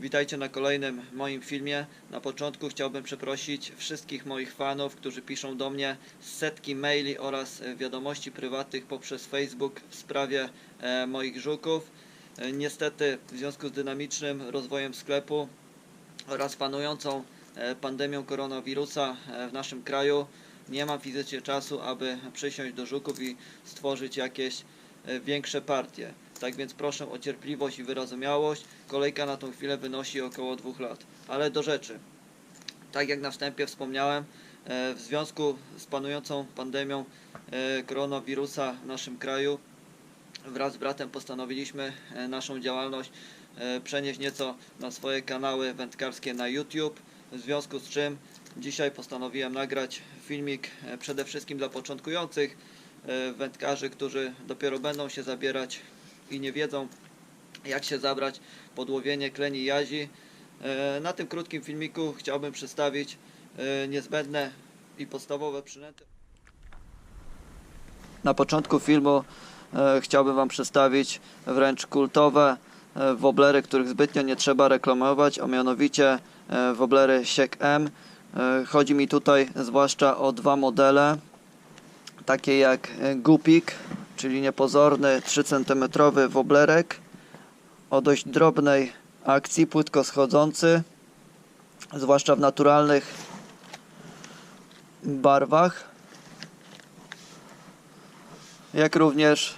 Witajcie na kolejnym moim filmie. Na początku chciałbym przeprosić wszystkich moich fanów, którzy piszą do mnie setki maili oraz e, wiadomości prywatnych poprzez Facebook w sprawie e, moich żuków. E, niestety w związku z dynamicznym rozwojem sklepu oraz panującą pandemią koronawirusa w naszym kraju nie mam fizycznie czasu, aby przysiąść do żuków i stworzyć jakieś większe partie. Tak więc proszę o cierpliwość i wyrozumiałość. Kolejka na tą chwilę wynosi około dwóch lat. Ale do rzeczy. Tak jak na wstępie wspomniałem, e, w związku z panującą pandemią e, koronawirusa w naszym kraju wraz z bratem postanowiliśmy e, naszą działalność przenieść nieco na swoje kanały wędkarskie na YouTube. W związku z czym dzisiaj postanowiłem nagrać filmik przede wszystkim dla początkujących wędkarzy, którzy dopiero będą się zabierać i nie wiedzą jak się zabrać pod łowienie kleni jazi. E, Na tym krótkim filmiku chciałbym przedstawić e, niezbędne i podstawowe przynęty. Na początku filmu e, chciałbym Wam przedstawić wręcz kultowe woblery, których zbytnio nie trzeba reklamować, a mianowicie woblery Siek M. Chodzi mi tutaj zwłaszcza o dwa modele, takie jak Gupik, czyli niepozorny 3 cm woblerek o dość drobnej akcji, płytko schodzący, zwłaszcza w naturalnych barwach jak również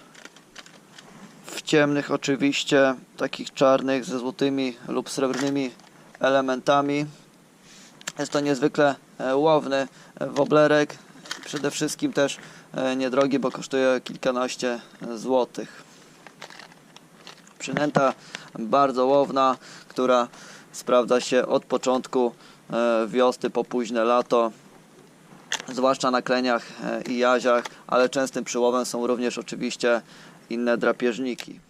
w ciemnych oczywiście, takich czarnych ze złotymi lub srebrnymi elementami. Jest to niezwykle e, łowny e, woblerek, przede wszystkim też e, niedrogi, bo kosztuje kilkanaście złotych. Przynęta bardzo łowna, która sprawdza się od początku e, wiosny po późne lato zwłaszcza na kleniach e, i jaziach, ale częstym przyłowem są również oczywiście inne drapieżniki.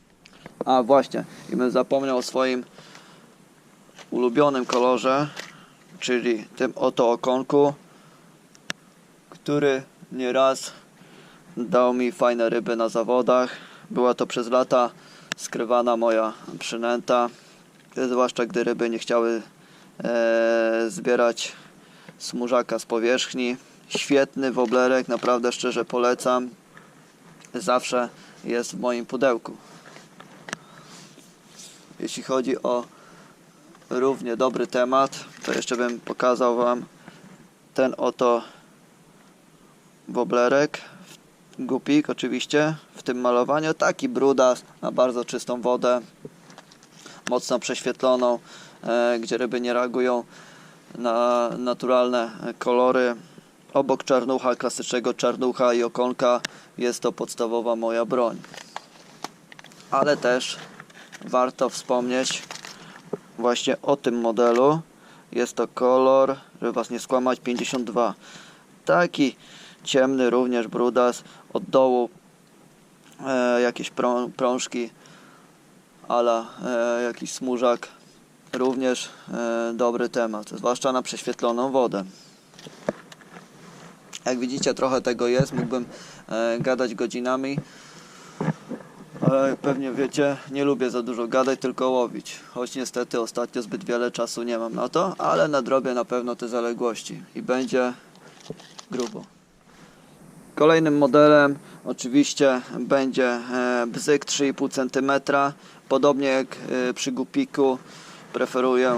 A właśnie, i bym zapomniał o swoim ulubionym kolorze, czyli tym oto okonku, który nieraz dał mi fajne ryby na zawodach. Była to przez lata skrywana moja przynęta, zwłaszcza gdy ryby nie chciały e, zbierać smużaka z powierzchni. Świetny woblerek, naprawdę szczerze polecam. Zawsze jest w moim pudełku. Jeśli chodzi o równie dobry temat, to jeszcze bym pokazał Wam ten oto woblerek. Gupik oczywiście w tym malowaniu. Taki brudas na bardzo czystą wodę, mocno prześwietloną, e, gdzie ryby nie reagują na naturalne kolory. Obok czarnucha, klasycznego czarnucha i okonka jest to podstawowa moja broń. Ale też warto wspomnieć właśnie o tym modelu. Jest to kolor, żeby Was nie skłamać, 52. Taki ciemny również brudas. Od dołu e, jakieś prą, prążki ala e, jakiś smużak również e, dobry temat, zwłaszcza na prześwietloną wodę. Jak widzicie, trochę tego jest, mógłbym e, gadać godzinami, ale jak pewnie wiecie, nie lubię za dużo gadać, tylko łowić. Choć niestety ostatnio zbyt wiele czasu nie mam na to, ale nadrobię na pewno te zaległości i będzie grubo. Kolejnym modelem oczywiście będzie e, bzyk 3,5 cm. Podobnie jak e, przy gupiku preferuję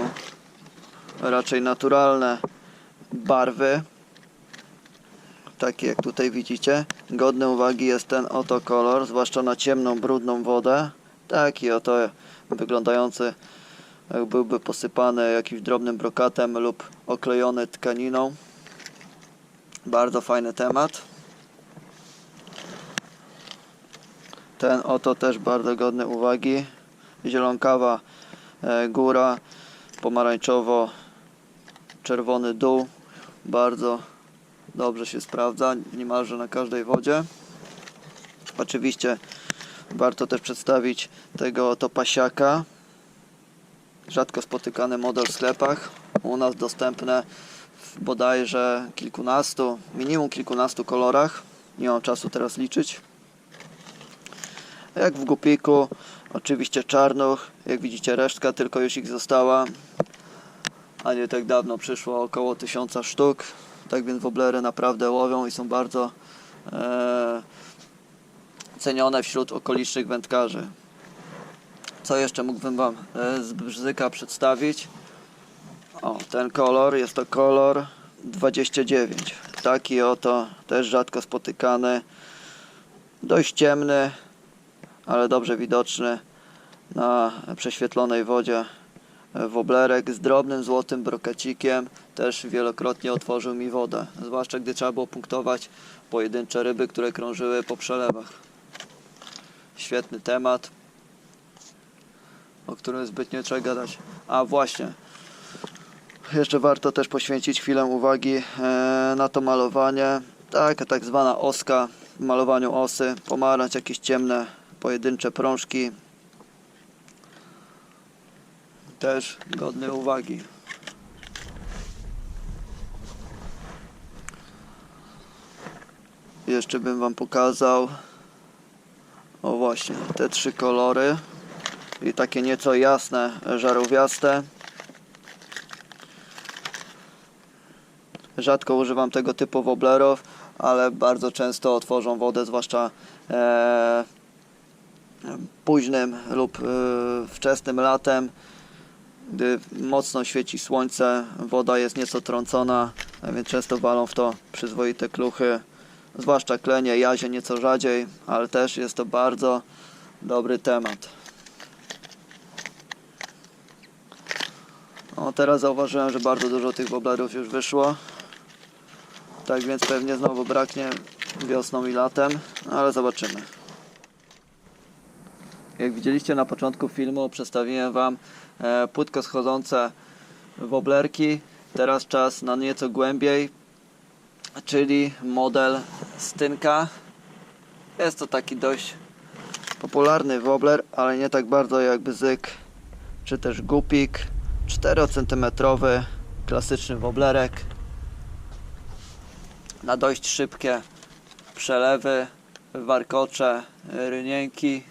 raczej naturalne barwy. Takie jak tutaj widzicie. Godny uwagi jest ten oto kolor, zwłaszcza na ciemną, brudną wodę. Taki oto wyglądający jak byłby posypany jakimś drobnym brokatem lub oklejony tkaniną. Bardzo fajny temat. Ten oto też bardzo godny uwagi. Zielonkawa e, góra, pomarańczowo-czerwony dół. Bardzo dobrze się sprawdza, niemalże na każdej wodzie. Oczywiście warto też przedstawić tego oto pasiaka. Rzadko spotykany model w sklepach. U nas dostępne w bodajże kilkunastu, minimum kilkunastu kolorach. Nie mam czasu teraz liczyć. Jak w gupiku, Oczywiście czarnuch, jak widzicie resztka tylko już ich została, a nie tak dawno przyszło około tysiąca sztuk. Tak więc woblery naprawdę łowią i są bardzo e, cenione wśród okolicznych wędkarzy. Co jeszcze mógłbym Wam e, z bzyka przedstawić? O, ten kolor, jest to kolor 29. Taki oto, też rzadko spotykany. Dość ciemny, ale dobrze widoczny na prześwietlonej wodzie. E, Woblerek z drobnym złotym brokacikiem też wielokrotnie otworzył mi wodę. Zwłaszcza gdy trzeba było punktować pojedyncze ryby, które krążyły po przelewach. Świetny temat, o którym zbytnio trzeba gadać. A właśnie, jeszcze warto też poświęcić chwilę uwagi e, na to malowanie. Tak, tak zwana oska malowaniu osy. Pomarańcz, jakieś ciemne, pojedyncze prążki. Też godne uwagi. Jeszcze bym Wam pokazał o właśnie te trzy kolory i takie nieco jasne, żarówiaste. Rzadko używam tego typu woblerów, ale bardzo często otworzą wodę, zwłaszcza e, późnym lub e, wczesnym latem, gdy mocno świeci słońce, woda jest nieco trącona, więc często walą w to przyzwoite kluchy, zwłaszcza klenie, jazie nieco rzadziej, ale też jest to bardzo dobry temat. O, teraz zauważyłem, że bardzo dużo tych woblerów już wyszło. Tak więc pewnie znowu braknie wiosną i latem, ale zobaczymy. Jak widzieliście na początku filmu, przedstawiłem Wam e, płytko schodzące woblerki. Teraz czas na nieco głębiej, czyli model Stynka. Jest to taki dość popularny wobler, ale nie tak bardzo jak bzyk czy też gupik. 4 cm klasyczny woblerek na dość szybkie przelewy, warkocze, rynienki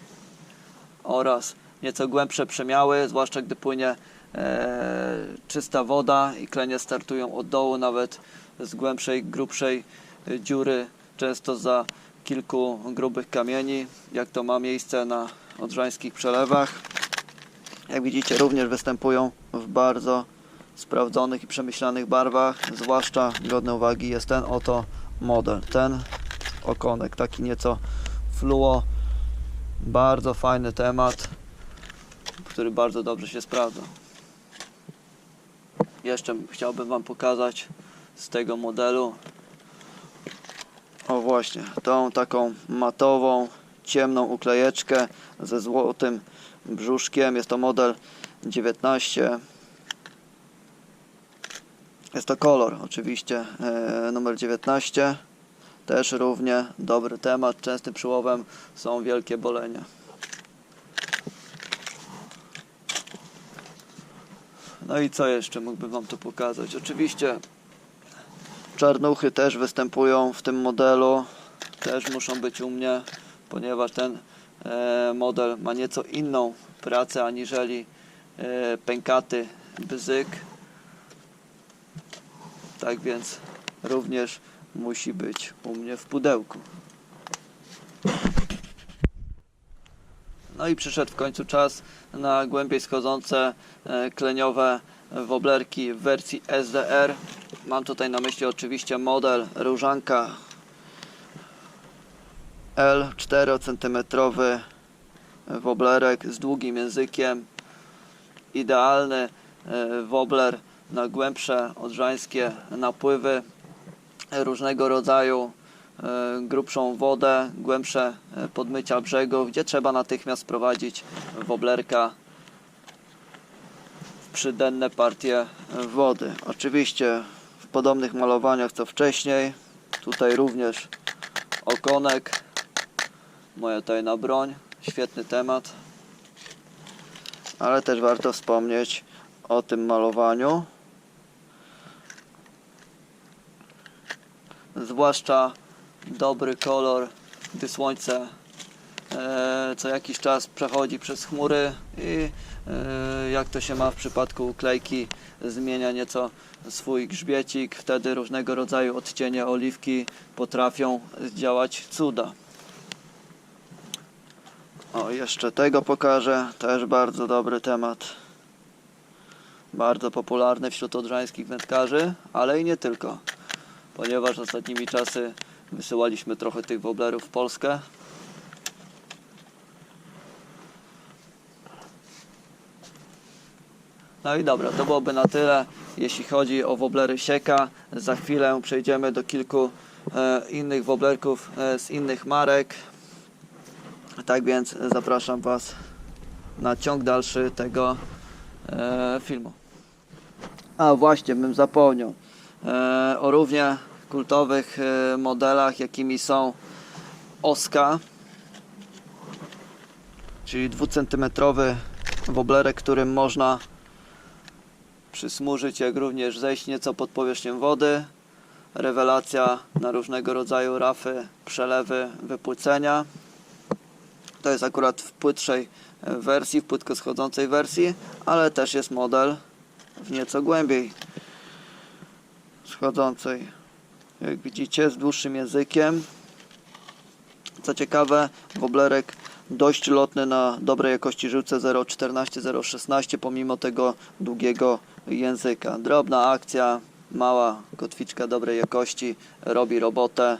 oraz nieco głębsze przemiały, zwłaszcza gdy płynie e, czysta woda i klenie startują od dołu, nawet z głębszej, grubszej e, dziury, często za kilku grubych kamieni, jak to ma miejsce na odrzańskich przelewach. Jak widzicie, również występują w bardzo sprawdzonych i przemyślanych barwach. Zwłaszcza godny uwagi jest ten oto model, ten okonek, taki nieco fluo. Bardzo fajny temat, który bardzo dobrze się sprawdza. Jeszcze chciałbym Wam pokazać z tego modelu. O właśnie, tą taką matową, ciemną uklejeczkę ze złotym brzuszkiem. Jest to model 19. Jest to kolor, oczywiście, e, numer 19. Też równie dobry temat. Częstym przyłowem są wielkie bolenia. No i co jeszcze mógłbym Wam tu pokazać? Oczywiście czarnuchy też występują w tym modelu. Też muszą być u mnie, ponieważ ten e, model ma nieco inną pracę aniżeli e, pękaty bzyk. Tak więc również musi być u mnie w pudełku. No i przyszedł w końcu czas na głębiej schodzące e, kleniowe woblerki w wersji SDR. Mam tutaj na myśli oczywiście model różanka L 4 cm woblerek z długim językiem. Idealny e, wobler na głębsze odrzańskie napływy różnego rodzaju e, grubszą wodę, głębsze e, podmycia brzegów, gdzie trzeba natychmiast prowadzić woblerka w przydenne partie wody. Oczywiście w podobnych malowaniach co wcześniej. Tutaj również okonek, moja tajna broń, świetny temat. Ale też warto wspomnieć o tym malowaniu. Zwłaszcza dobry kolor, gdy słońce e, co jakiś czas przechodzi przez chmury i e, jak to się ma w przypadku uklejki, zmienia nieco swój grzbiecik. Wtedy różnego rodzaju odcienie oliwki potrafią zdziałać cuda. O, jeszcze tego pokażę. Też bardzo dobry temat. Bardzo popularny wśród odrzańskich wędkarzy, ale i nie tylko. Ponieważ ostatnimi czasy wysyłaliśmy trochę tych woblerów w Polskę. No i dobra, to byłoby na tyle, jeśli chodzi o woblery sieka. Za chwilę przejdziemy do kilku e, innych woblerków e, z innych marek. Tak więc zapraszam Was na ciąg dalszy tego e, filmu. A właśnie, bym zapomniał o równie kultowych e, modelach, jakimi są Oska, czyli dwucentymetrowy woblerek, którym można przysmużyć, jak również zejść nieco pod powierzchnię wody. Rewelacja na różnego rodzaju rafy, przelewy, wypłycenia. To jest akurat w płytszej e, wersji, w płytko schodzącej wersji, ale też jest model w nieco głębiej schodzącej. Jak widzicie, z dłuższym językiem. Co ciekawe, woblerek dość lotny na dobrej jakości żyłce 0,14-0,16 pomimo tego długiego języka. Drobna akcja, mała kotwiczka dobrej jakości robi robotę.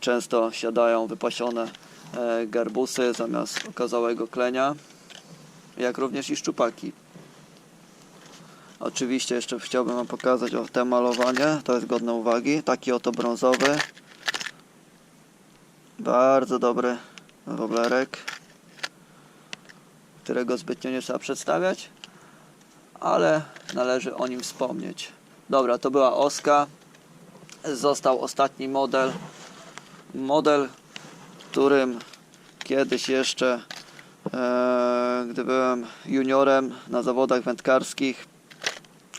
Często siadają wypasione e, garbusy zamiast okazałego klenia, jak również i szczupaki. Oczywiście jeszcze chciałbym Wam pokazać o te malowanie, to jest godne uwagi. Taki oto brązowy. Bardzo dobry woblerek, którego zbytnio nie trzeba przedstawiać, ale należy o nim wspomnieć. Dobra, to była Oska. Został ostatni model. Model, którym kiedyś jeszcze, e, gdy byłem juniorem na zawodach wędkarskich,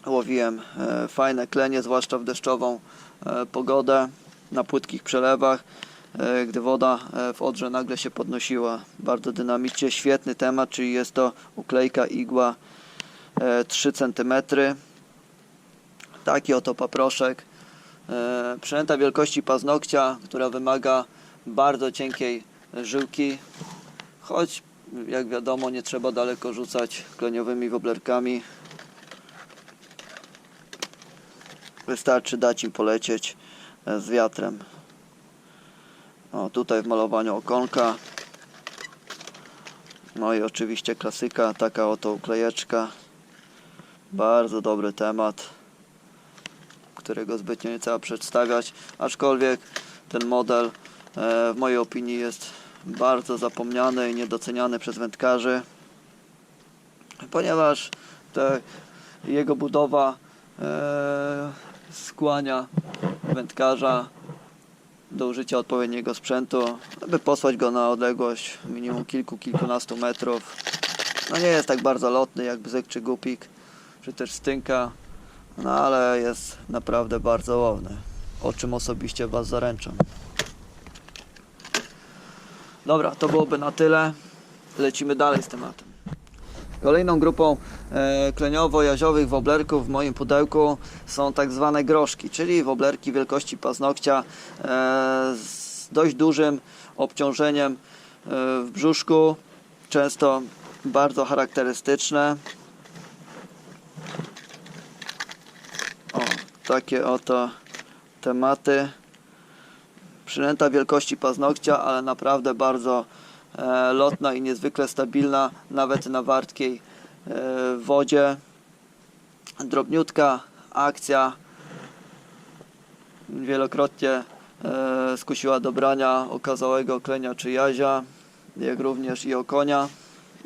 łowiłem e, fajne klenie, zwłaszcza w deszczową e, pogodę, na płytkich przelewach, e, gdy woda w Odrze nagle się podnosiła. Bardzo dynamicznie, świetny temat, czyli jest to uklejka igła e, 3 cm. Taki oto paproszek. Przynęta wielkości paznokcia, która wymaga bardzo cienkiej żyłki, choć jak wiadomo nie trzeba daleko rzucać kleniowymi woblerkami. Wystarczy dać im polecieć e, z wiatrem. O, tutaj w malowaniu okonka. No i oczywiście klasyka, taka oto uklejeczka. Bardzo dobry temat, którego zbytnio nie trzeba przedstawiać, aczkolwiek ten model e, w mojej opinii jest bardzo zapomniany i niedoceniany przez wędkarzy, ponieważ jego budowa e, skłania wędkarza do użycia odpowiedniego sprzętu, aby posłać go na odległość minimum kilku, kilkunastu metrów. No nie jest tak bardzo lotny jak bzyk czy gupik, czy też stynka, no ale jest naprawdę bardzo łowny, o czym osobiście Was zaręczam. Dobra, to byłoby na tyle. Lecimy dalej z tematem. Kolejną grupą e, kleniowo-jaziowych woblerków w moim pudełku są tak zwane groszki, czyli woblerki wielkości paznokcia e, z dość dużym obciążeniem e, w brzuszku, często bardzo charakterystyczne. O, takie oto tematy. Przynęta wielkości paznokcia, ale naprawdę bardzo lotna i niezwykle stabilna, nawet na wartkiej e, wodzie. Drobniutka akcja. Wielokrotnie e, skusiła do brania okazałego klenia czy jazia, jak również i okonia.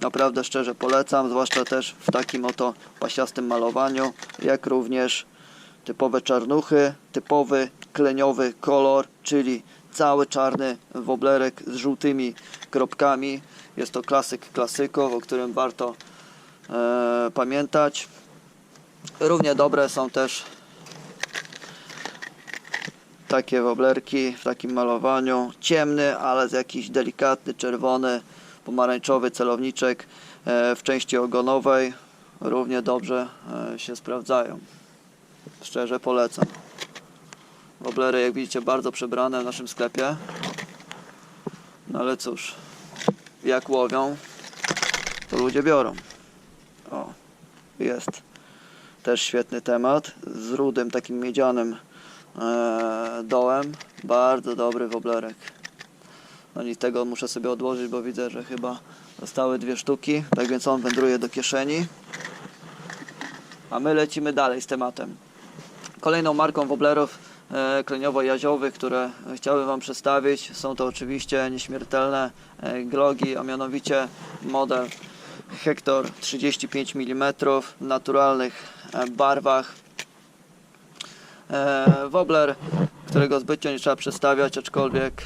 Naprawdę szczerze polecam, zwłaszcza też w takim oto pasiastym malowaniu, jak również typowe czarnuchy, typowy kleniowy kolor, czyli cały czarny woblerek z żółtymi kropkami. Jest to klasyk klasyków, o którym warto e, pamiętać. Równie dobre są też takie woblerki w takim malowaniu. Ciemny, ale z jakiś delikatny, czerwony, pomarańczowy celowniczek e, w części ogonowej. Równie dobrze e, się sprawdzają. Szczerze polecam. Woblery, jak widzicie, bardzo przebrane w naszym sklepie. No ale cóż, jak łowią, to ludzie biorą. O, jest też świetny temat z rudym, takim miedzianym e, dołem. Bardzo dobry woblerek. No nic tego muszę sobie odłożyć, bo widzę, że chyba zostały dwie sztuki. Tak więc on wędruje do kieszeni. A my lecimy dalej z tematem. Kolejną marką woblerów kleniowo-jaziowych, które chciałbym Wam przedstawić, są to oczywiście nieśmiertelne e, glogi, a mianowicie model Hector 35 mm w naturalnych e, barwach. E, Wobler, którego zbytnio nie trzeba przedstawiać, aczkolwiek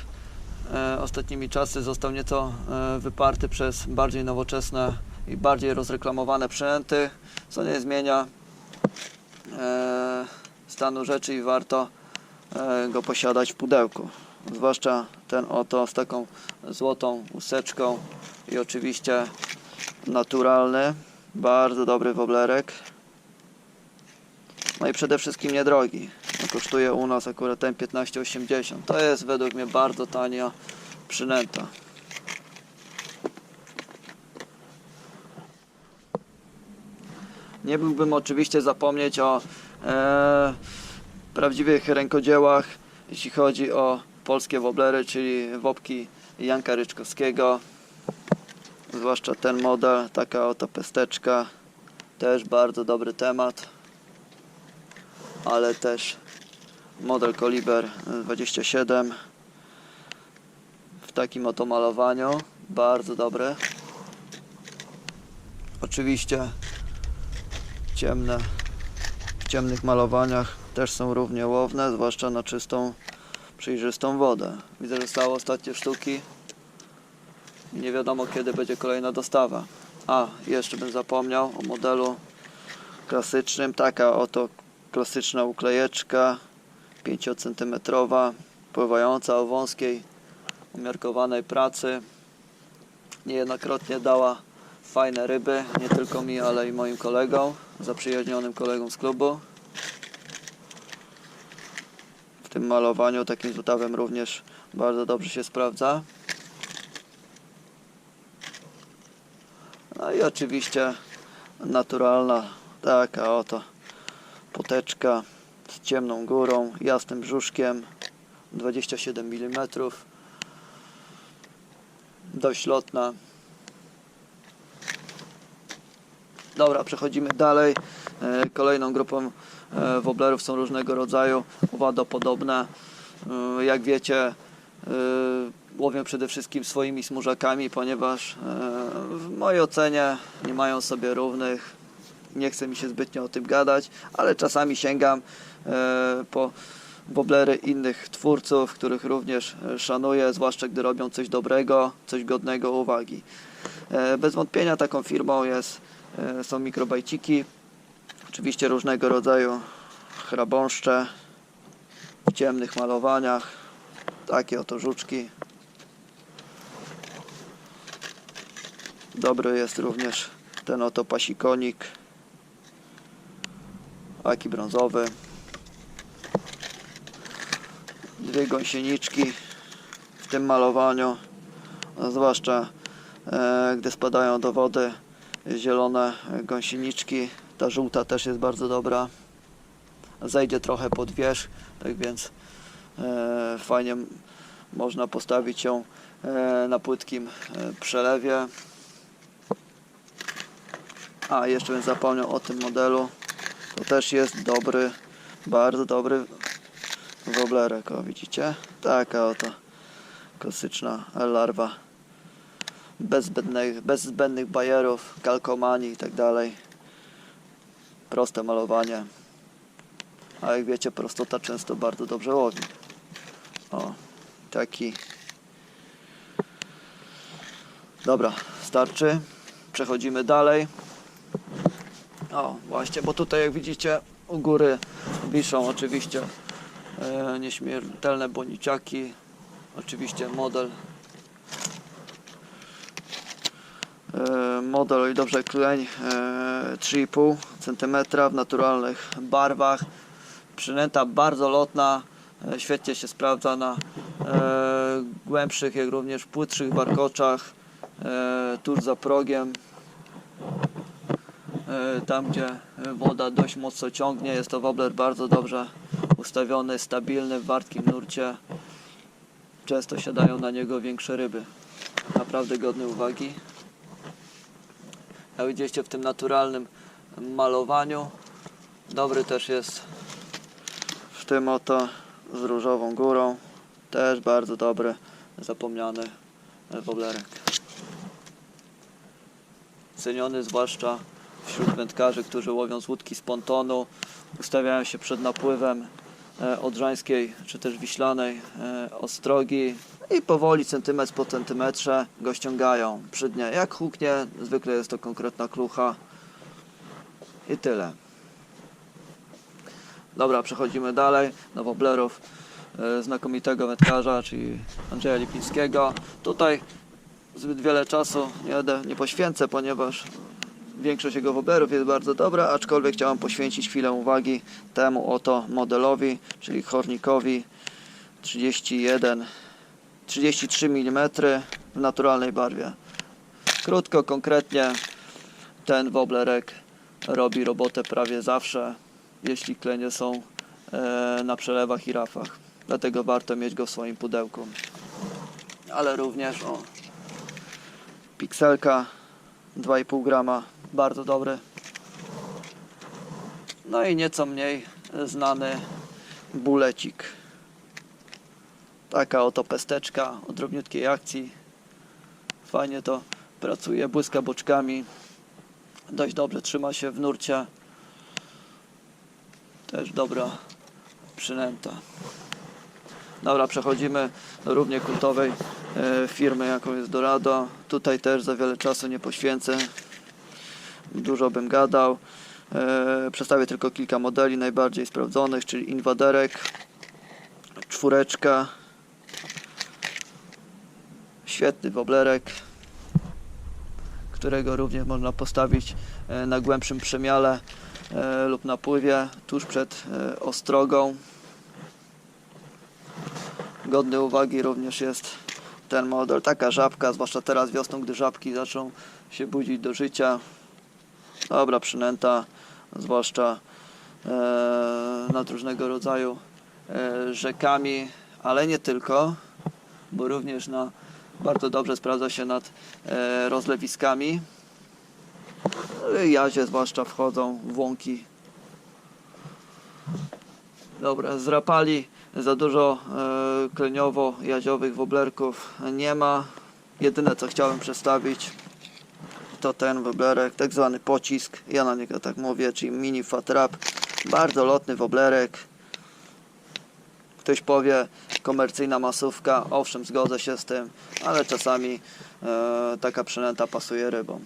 e, ostatnimi czasy został nieco e, wyparty przez bardziej nowoczesne i bardziej rozreklamowane przynęty, co nie zmienia e, stanu rzeczy i warto e, go posiadać w pudełku. Zwłaszcza ten oto z taką złotą łuseczką i oczywiście naturalny, bardzo dobry woblerek. No i przede wszystkim niedrogi. No, kosztuje u nas akurat ten 15,80. To jest według mnie bardzo tania przynęta. Nie byłbym oczywiście zapomnieć o e, prawdziwych rękodziełach, jeśli chodzi o polskie woblery, czyli wobki Janka Ryczkowskiego. Zwłaszcza ten model, taka oto pesteczka. Też bardzo dobry temat. Ale też model Koliber 27 w takim oto malowaniu. Bardzo dobry. Oczywiście ciemne, w ciemnych malowaniach też są równie łowne, zwłaszcza na czystą, przejrzystą wodę. Widzę, że zostały ostatnie sztuki. Nie wiadomo kiedy będzie kolejna dostawa. A, jeszcze bym zapomniał o modelu klasycznym. Taka oto klasyczna uklejeczka 5 cm, pływająca o wąskiej, umiarkowanej pracy. Niejednokrotnie dała fajne ryby, nie tylko mi, ale i moim kolegom, zaprzyjaźnionym kolegom z klubu. W tym malowaniu takim złotawym również bardzo dobrze się sprawdza. No i oczywiście naturalna taka oto poteczka z ciemną górą, jasnym brzuszkiem, 27 mm. Dość lotna. Dobra, przechodzimy dalej. E, Kolejną grupą woblerów są różnego rodzaju owadopodobne. E, Jak wiecie, e, łowię przede wszystkim swoimi smużakami, ponieważ e, w mojej ocenie nie mają sobie równych. Nie chce mi się zbytnio o tym gadać, ale czasami sięgam e, po woblery innych twórców, których również e, szanuję, zwłaszcza gdy robią coś dobrego, coś godnego uwagi. E, Bez wątpienia taką firmą jest, e, są mikrobajciki, oczywiście różnego rodzaju chrabąszcze w ciemnych malowaniach, takie oto żuczki. Dobry jest również ten oto pasikonik, aki brązowy. Dwie gąsieniczki w tym malowaniu, a zwłaszcza e, gdy spadają do wody zielone gąsieniczki. Ta żółta też jest bardzo dobra. Zejdzie trochę pod wierzch, tak więc e, fajnie można postawić ją e, na płytkim e, przelewie. A, jeszcze bym zapomniał o tym modelu. To też jest dobry, bardzo dobry woblerek, o widzicie? Taka oto klasyczna larwa. Bez zbędnych, bez zbędnych bajerów, kalkomanii i tak dalej. Proste malowanie. A jak wiecie, prostota często bardzo dobrze łowi. O, taki. Dobra, starczy. Przechodzimy dalej. O, właśnie, bo tutaj jak widzicie u góry wiszą oczywiście e, nieśmiertelne boniciaki, oczywiście model e, model, o ile dobrze kleń, e, 3,5 cm w naturalnych barwach. Przynęta bardzo lotna, e, świetnie się sprawdza na e, głębszych, jak również płytszych warkoczach, e, tuż za progiem. E, Tam, gdzie woda dość mocno ciągnie, jest to wobbler bardzo dobrze ustawiony, stabilny, w wartkim nurcie. Często siadają na niego większe ryby. Naprawdę godny uwagi. Jak widzieliście w tym naturalnym malowaniu, dobry też jest w tym oto z różową górą. Też bardzo dobry, zapomniany woblerek. Ceniony zwłaszcza wśród wędkarzy, którzy łowią z łódki z pontonu, ustawiają się przed napływem odrzańskiej czy też wiślanej e, ostrogi i powoli centymetr po centymetrze go ściągają przy dnie. Jak huknie, zwykle jest to konkretna klucha i tyle. Dobra, przechodzimy dalej do woblerów e, znakomitego wędkarza, czyli Andrzeja Lipińskiego. Tutaj zbyt wiele czasu nie, nie poświęcę, ponieważ większość jego woblerów jest bardzo dobra, aczkolwiek chciałem poświęcić chwilę uwagi temu oto modelowi, czyli Hornikowi 31 33 mm w naturalnej barwie. Krótko, konkretnie ten woblerek robi robotę prawie zawsze, jeśli klenie są e, na przelewach i rafach. Dlatego warto mieć go w swoim pudełku. Ale również o pikselka 2,5 grama, bardzo dobry. No i nieco mniej znany bulecik. Taka oto pesteczka o drobniutkiej akcji. Fajnie to pracuje, błyska boczkami. Dość dobrze trzyma się w nurcie. Też dobra przynęta. Dobra, przechodzimy do równie kultowej e, firmy, jaką jest Dorado. Tutaj też za wiele czasu nie poświęcę. Dużo bym gadał. E, przedstawię tylko kilka modeli najbardziej sprawdzonych, czyli Inwaderek, czwóreczka, świetny woblerek, którego również można postawić e, na głębszym przemiale lub napływie tuż przed ostrogą. Godny uwagi również jest ten model. Taka żabka, zwłaszcza teraz wiosną, gdy żabki zaczną się budzić do życia. Dobra przynęta, zwłaszcza e, nad różnego rodzaju e, rzekami, ale nie tylko, bo również na, bardzo dobrze sprawdza się nad e, rozlewiskami. E, Jazie zwłaszcza wchodzą w łąki. Dobra, zrapali za dużo e, kleniowo-jaziowych woblerków nie ma. Jedyne co chciałem przedstawić to ten woblerek, tak zwany pocisk, ja na niego tak mówię, czyli mini fat wrap. Bardzo lotny woblerek. Ktoś powie komercyjna masówka, owszem zgodzę się z tym, ale czasami e, taka przynęta pasuje rybom.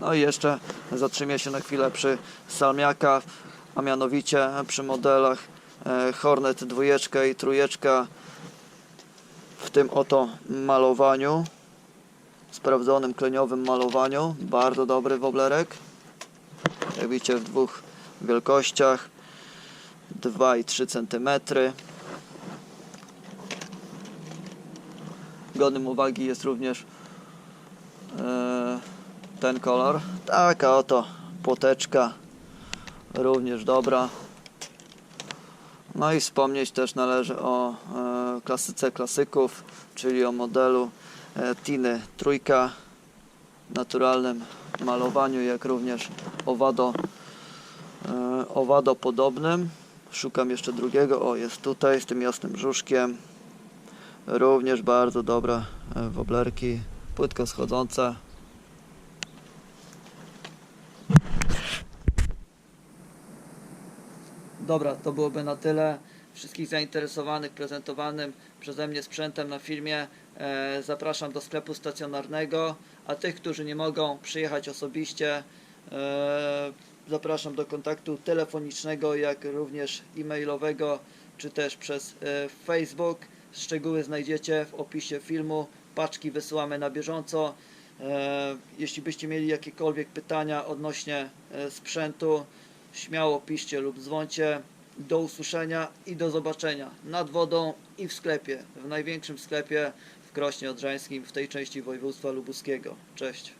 No i jeszcze zatrzymię się na chwilę przy salmiakach, a mianowicie przy modelach e, Hornet dwójeczka i trójeczka w tym oto malowaniu sprawdzonym kleniowym malowaniu. Bardzo dobry woblerek. Jak widzicie w dwóch wielkościach 2 i 3 cm. Godnym uwagi jest również e, ten kolor. Taka oto płoteczka. Również dobra. No i wspomnieć też należy o e, klasyce klasyków, czyli o modelu e, Tiny trójka w naturalnym malowaniu, jak również owado, e, owado podobnym. Szukam jeszcze drugiego. O, jest tutaj z tym jasnym brzuszkiem. Również bardzo dobre e, woblerki, płytko schodzące. Dobra, to byłoby na tyle. Wszystkich zainteresowanych prezentowanym przeze mnie sprzętem na filmie e, zapraszam do sklepu stacjonarnego, a tych, którzy nie mogą przyjechać osobiście, e, Zapraszam do kontaktu telefonicznego, jak również e-mailowego, czy też przez e, Facebook. Szczegóły znajdziecie w opisie filmu. Paczki wysyłamy na bieżąco. E, Jeśli byście mieli jakiekolwiek pytania odnośnie e, sprzętu, śmiało piszcie lub dzwońcie. Do usłyszenia i do zobaczenia nad wodą i w sklepie, w największym sklepie w Krośnie Odrzańskim w tej części województwa lubuskiego. Cześć.